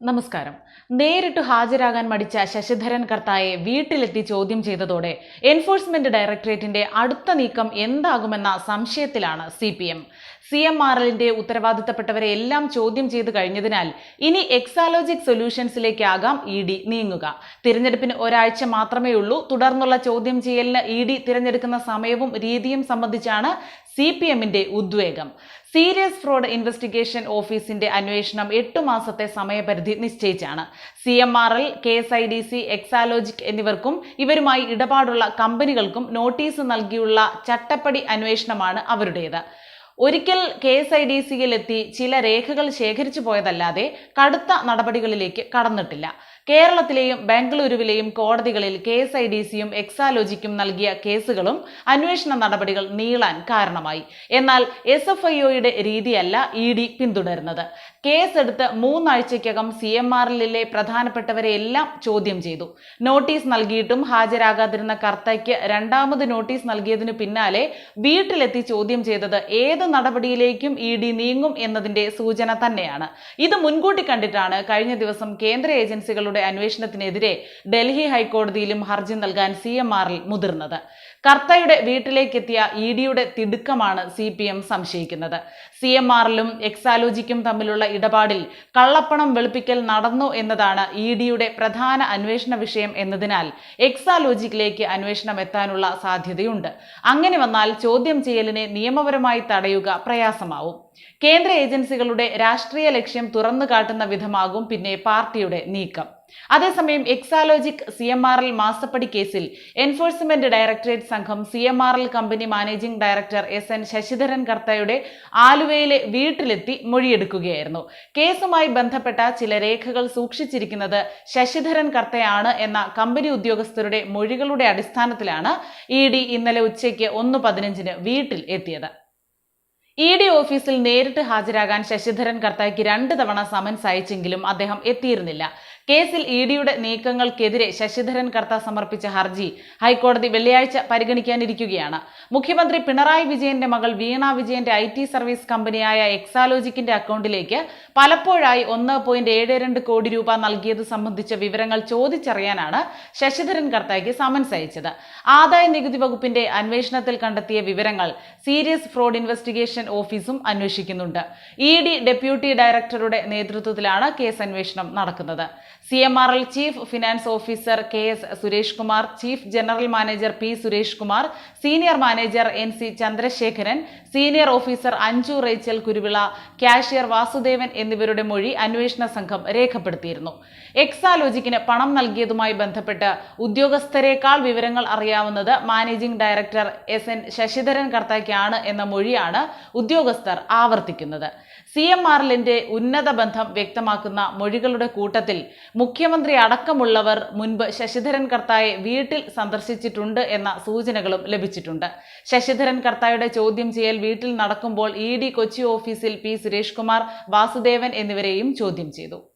നമസ്കാരം. നേരിട്ട് ഹാജരാകാൻ മടിച്ച ശശിധരൻ കർത്തായെ വീട്ടിലെത്തി ചോദ്യം ചെയ്തതോടെ എൻഫോഴ്സ്മെന്റ് ഡയറക്ടറേറ്റിന്റെ അടുത്ത നീക്കം എന്താകുമെന്ന സംശയത്തിലാണ് C P M. C M R എല്ലിന്റെ ഉത്തരവാദിത്തപ്പെട്ടവരെ എല്ലാം ചോദ്യം ചെയ്തു കഴിഞ്ഞതിനാൽ ഇനി എക്സാലോജിക് സൊല്യൂഷൻസിലേക്കാകാം ഇ ഡി നീങ്ങുക. തിരഞ്ഞെടുപ്പിന് ഒരാഴ്ച മാത്രമേ ഉള്ളൂ തുടർന്നുള്ള ചോദ്യം ചെയ്യലിന് ഇ ഡി തിരഞ്ഞെടുക്കുന്ന സമയവും രീതിയും സംബന്ധിച്ചാണ് സി പി എമ്മിന്റെ ഉദ്വേഗം. സീരിയസ് ഫ്രോഡ് ഇൻവെസ്റ്റിഗേഷൻ ഓഫീസിന്റെ അന്വേഷണം എട്ടു മാസത്തെ സമയപരിധി നിശ്ചയിച്ചാണ്. C M R L K S I D C Exalogic എന്നിവർക്കും ഇവരുമായി ഇടപാടുള്ള കമ്പനികൾക്കും നോട്ടീസ് നൽകിയുള്ള ചട്ടപ്പടി അന്വേഷണമാണ് അവരുടേത്. ഒരിക്കൽ കെ എസ് ഐ ഡി സിയിൽ എത്തി ചില രേഖകൾ ശേഖരിച്ചു പോയതല്ലാതെ കടുത്ത നടപടികളിലേക്ക് കടന്നിട്ടില്ല. കേരളത്തിലെയും ബാംഗ്ലൂരുവിലെയും കോടതികളിൽ കെ എസ് ഐ ഡി സിയും എക്സാലോജിക്കും നൽകിയ കേസുകളും അന്വേഷണ നടപടികൾ നീളാൻ കാരണമായി. എന്നാൽ എസ് എഫ് ഐ ഒയുടെ രീതിയല്ല ഇ ഡി പിന്തുടരുന്നത്. കേസ് എടുത്ത് മൂന്നാഴ്ചയ്ക്കകം സി എം ആറിലെ പ്രധാനപ്പെട്ടവരെ എല്ലാം ചോദ്യം ചെയ്തു. നോട്ടീസ് നൽകിയിട്ടും ഹാജരാകാതിരുന്ന കർത്തയ്ക്ക് രണ്ടാമത് നോട്ടീസ് നൽകിയതിനു പിന്നാലെ വീട്ടിലെത്തി ചോദ്യം ചെയ്തത് ഏത് നടപടിയിലേക്കും ഇ ഡി നീങ്ങും എന്നതിന്റെ സൂചന തന്നെയാണ്. ഇത് മുൻകൂട്ടി കണ്ടിട്ടാണ് കഴിഞ്ഞ ദിവസം കേന്ദ്ര ഏജൻസികളുടെ അന്വേഷണത്തിനെതിരെ ഡൽഹി ഹൈക്കോടതിയിലും ഹർജി നൽകാൻ സി എം ആറിൽ മുതിർന്നത്. കർത്തയുടെ വീട്ടിലേക്കെത്തിയ ഇ ഡിയുടെ തിടുക്കമാണ് സി പി എം സംശയിക്കുന്നത്. സി എം ആറിലും എക്സാലോജിക്കും തമ്മിലുള്ള ഇടപാടിൽ കള്ളപ്പണം വെളുപ്പിക്കൽ നടന്നു എന്നതാണ് ഇ ഡിയുടെ പ്രധാന അന്വേഷണ വിഷയം എന്നതിനാൽ എക്സാലോജിക്കിലേക്ക് അന്വേഷണം എത്താനുള്ള സാധ്യതയുണ്ട്. അങ്ങനെ വന്നാൽ ചോദ്യം ചെയ്യലിനെ നിയമപരമായി തടയുക പ്രയാസമാവും. കേന്ദ്ര ഏജൻസികളുടെ രാഷ്ട്രീയ ലക്ഷ്യം തുറന്നു കാട്ടുന്ന വിധമാകും പിന്നെ പാർട്ടിയുടെ നീക്കം. അതേസമയം Exalogic C M R L മാസപ്പടി കേസിൽ എൻഫോഴ്സ്മെന്റ് ഡയറക്ടറേറ്റ് സംഘം C M R L company managing director S N Sasidharan കർത്തയുടെ ആലുവയിലെ വീട്ടിലെത്തി മൊഴിയെടുക്കുകയായിരുന്നു. കേസുമായി ബന്ധപ്പെട്ട ചില രേഖകൾ സൂക്ഷിച്ചിരിക്കുന്നത് ശശിധരൻ കർത്തയാണ് എന്ന കമ്പനി ഉദ്യോഗസ്ഥരുടെ മൊഴികളുടെ അടിസ്ഥാനത്തിലാണ് ഇ ഡി ഇന്നലെ ഉച്ചയ്ക്ക് ഒന്ന് പതിനഞ്ചിന് വീട്ടിൽ എത്തിയത്. ഇ ഡി ഓഫീസിൽ നേരിട്ട് ഹാജരാകാൻ ശശിധരൻ കർത്തായ്ക്ക് രണ്ട് തവണ സമൻസ് അയച്ചെങ്കിലും അദ്ദേഹം എത്തിയിരുന്നില്ല. കേസിൽ ഇ ഡിയുടെ നീക്കങ്ങൾക്കെതിരെ ശശിധരൻ കർത്ത സമർപ്പിച്ച ഹർജി ഹൈക്കോടതി വെള്ളിയാഴ്ച പരിഗണിക്കാനിരിക്കുകയാണ്. മുഖ്യമന്ത്രി പിണറായി വിജയന്റെ മകൾ വീണ വിജയന്റെ ഐ ടി സർവീസ് കമ്പനിയായ എക്സാലോജിക്കിന്റെ അക്കൗണ്ടിലേക്ക് പലപ്പോഴായി ഒന്ന് പോയിന്റ് ഏഴ് രണ്ട് കോടി രൂപ നൽകിയത് സംബന്ധിച്ച വിവരങ്ങൾ ചോദിച്ചറിയാനാണ് ശശിധരൻ കർത്തയ്ക്ക് സമൻസ് അയച്ചത്. ആദായ നികുതി വകുപ്പിന്റെ അന്വേഷണത്തിൽ കണ്ടെത്തിയ വിവരങ്ങൾ സീരിയസ് ഫ്രോഡ് ഇൻവെസ്റ്റിഗേഷൻ ഓഫീസും അന്വേഷിക്കുന്നുണ്ട്. ഇ ഡി ഡെപ്യൂട്ടി ഡയറക്ടറുടെ നേതൃത്വത്തിലാണ് കേസ് അന്വേഷണം നടക്കുന്നത്. C M R L chief finance officer K S Suresh Kumar chief general manager P Suresh Kumar senior manager N C Chandrasekharan senior officer Anju Rachel Kuruvila cashier Vasudevan എന്നിവരുടെ മൊഴി അന്വേഷണ സംഘം രേഖപ്പെടുത്തിയിരുന്നു. എക്സാലോജിക്കിന് പണം നൽകിയതുമായി ബന്ധപ്പെട്ട് ഉദ്യോഗസ്ഥരെക്കാൾ വിവരങ്ങൾ അറിയാവുന്നത് managing director S N Sasidharan കർത്തയ്ക്കാണ് എന്ന മൊഴിയാണ് ഉദ്യോഗസ്ഥർ ആവർത്തിക്കുന്നത്. സി എം ആർ ഉന്നത ബന്ധം വ്യക്തമാക്കുന്ന മൊഴികളുടെ കൂട്ടത്തിൽ മുഖ്യമന്ത്രി അടക്കമുള്ളവർ മുൻപ് ശശിധരൻ കർത്തായെ വീട്ടിൽ സന്ദർശിച്ചിട്ടുണ്ട് എന്ന സൂചനകളും ലഭിച്ചിട്ടുണ്ട്. ശശിധരൻ കർത്തായുടെ ചോദ്യം ചെയ്യൽ വീട്ടിൽ നടക്കുമ്പോൾ ഇ കൊച്ചി ഓഫീസിൽ പി സുരേഷ് കുമാർ വാസുദേവൻ എന്നിവരെയും ചോദ്യം ചെയ്തു.